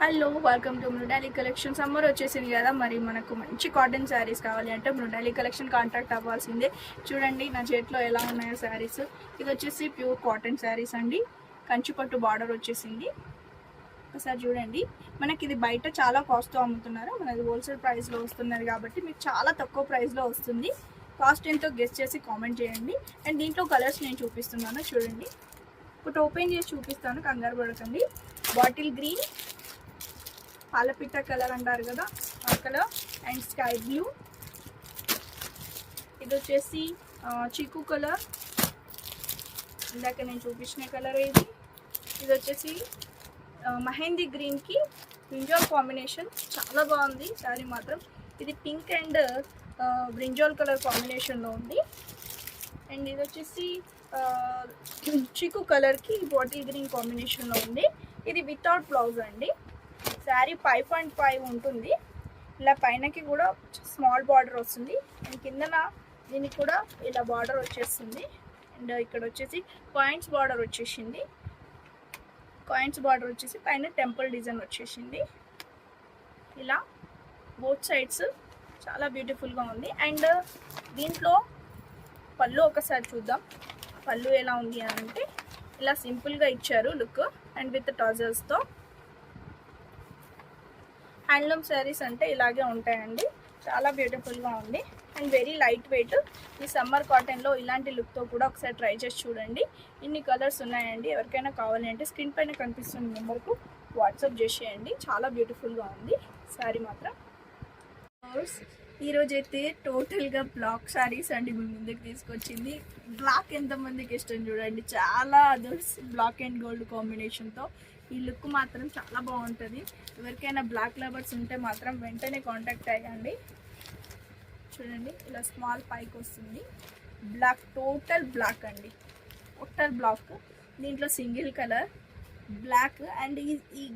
Hello welcome to Mrudali collection summer వచ్చేసింది కదా మరి మనకు మంచి కాటన్ శారీస్ కావాలి అంటే మృడాలి కలెక్షన్ కాంటాక్ట్ అవ్వాల్సిందే. చూడండి నా చేతిలో ఎలా ఉన్నాయో శారీస్ ఇది వచ్చేసి ప్యూర్ కాటన్ శారీస్ అండి. కంచిపట్టు బార్డర్ వచ్చేసింది. ఒకసారి చూడండి. మనకి ఇది బయట చాలా కాస్ట్తో అమ్ముతున్నారు. మనది హోల్సేల్ ప్రైస్లో వస్తున్నది కాబట్టి మీకు చాలా తక్కువ ప్రైస్లో వస్తుంది. కాస్ట్ ఎంతో గెస్ట్ చేసి కామెంట్ చేయండి. అండ్ దీంట్లో కలర్స్ నేను చూపిస్తున్నాను చూడండి. ఇప్పుడు ఓపెన్ చేసి చూపిస్తాను కంగారు పడకండి. బాటిల్ గ్రీన్ పాలపిట్ట కలర్ అంటారు కదా ఆ కలర్ అండ్ స్కై బ్లూ. ఇది వచ్చేసి చిక్కు చీకు కలర్. ఇందాక నేను చూపించిన కలర్ ఇది. ఇది వచ్చేసి మహేందీ గ్రీన్కి బ్రింజాల్ కాంబినేషన్ చాలా బాగుంది. శారీ మాత్రం. ఇది పింక్ అండ్ బ్రింజాల్ కలర్ కాంబినేషన్లో ఉంది. అండ్ ఇది వచ్చేసి చిక్కు కలర్కి బాటిల్ గ్రీన్ కాంబినేషన్లో ఉంది. ఇది వితౌట్ బ్లౌజ్ అండి. శారీ ఫైవ్ పాయింట్ ఫైవ్ ఉంటుంది. ఇలా పైనకి కూడా స్మాల్ బార్డర్ వస్తుంది. అండ్ కిందన దీనికి కూడా ఇలా బార్డర్ వచ్చేస్తుంది. అండ్ ఇక్కడ వచ్చేసి కాయిన్స్ బార్డర్ వచ్చేసింది. కాయిన్స్ బార్డర్ వచ్చేసి పైన టెంపుల్ డిజైన్ వచ్చేసింది. ఇలా బోత్ సైడ్స్ చాలా బ్యూటిఫుల్గా ఉంది. అండ్ దీంట్లో పళ్ళు ఒకసారి చూద్దాం. పళ్ళు ఎలా ఉంది అని అంటే ఇలా సింపుల్గా ఇచ్చారు లుక్. అండ్ విత్ టాజర్స్తో హ్యాండ్లూమ్ శారీస్ అంటే ఇలాగే ఉంటాయండి. చాలా బ్యూటిఫుల్గా ఉంది. And very light weight. ఈ సమ్మర్ కాటన్లో ఇలాంటి లుక్తో కూడా ఒకసారి ట్రై చేసి చూడండి. ఇన్ని కలర్స్ ఉన్నాయండి. ఎవరికైనా కావాలి అంటే స్క్రీన్ పైన కనిపిస్తున్న నెంబర్కు వాట్సాప్ చేసేయండి. చాలా బ్యూటిఫుల్గా ఉంది. శారీ మాత్రం. ఈరోజు అయితే టోటల్గా బ్లాక్ శారీస్ అండి మీ ముందుకు తీసుకొచ్చింది. బ్లాక్ ఎంతమందికి ఇష్టం చూడండి. చాలా అదర్స్ బ్లాక్ అండ్ గోల్డ్ కాంబినేషన్తో ఈ లుక్ మాత్రం చాలా బాగుంటుంది. ఎవరికైనా బ్లాక్ లవర్స్ ఉంటే మాత్రం వెంటనే కాంటాక్ట్ అయ్యండి. చూడండి ఇలా స్మాల్ పైకి వస్తుంది. బ్లాక్ టోటల్ బ్లాక్ అండి. Total black. దీంట్లో సింగిల్ కలర్ బ్లాక్ అండ్ ఈ ఈ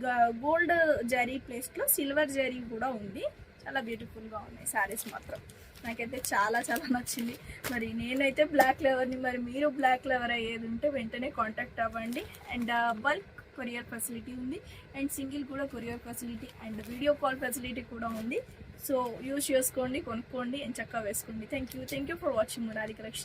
గోల్డ్ జరీ ప్లేస్లో సిల్వర్ జరీ కూడా ఉంది. చాలా బ్యూటిఫుల్గా ఉన్నాయి శారీస్ మాత్రం. నాకైతే చాలా చాలా నచ్చింది. మరి నేనైతే బ్లాక్ లెవర్ని మరి మీరు బ్లాక్ లెవర్ అయ్యేది ఉంటే వెంటనే కాంటాక్ట్ అవ్వండి. అండ్ బల్క్ కొరియర్ ఫెసిలిటీ ఉంది. అండ్ సింగిల్ కూడా courier facility and video call facility కూడా ఉంది. సో యూజ్ చేసుకోండి కొనుక్కోండి అండ్ చక్కగా వేసుకోండి. Thank you thank you for watching Murari collection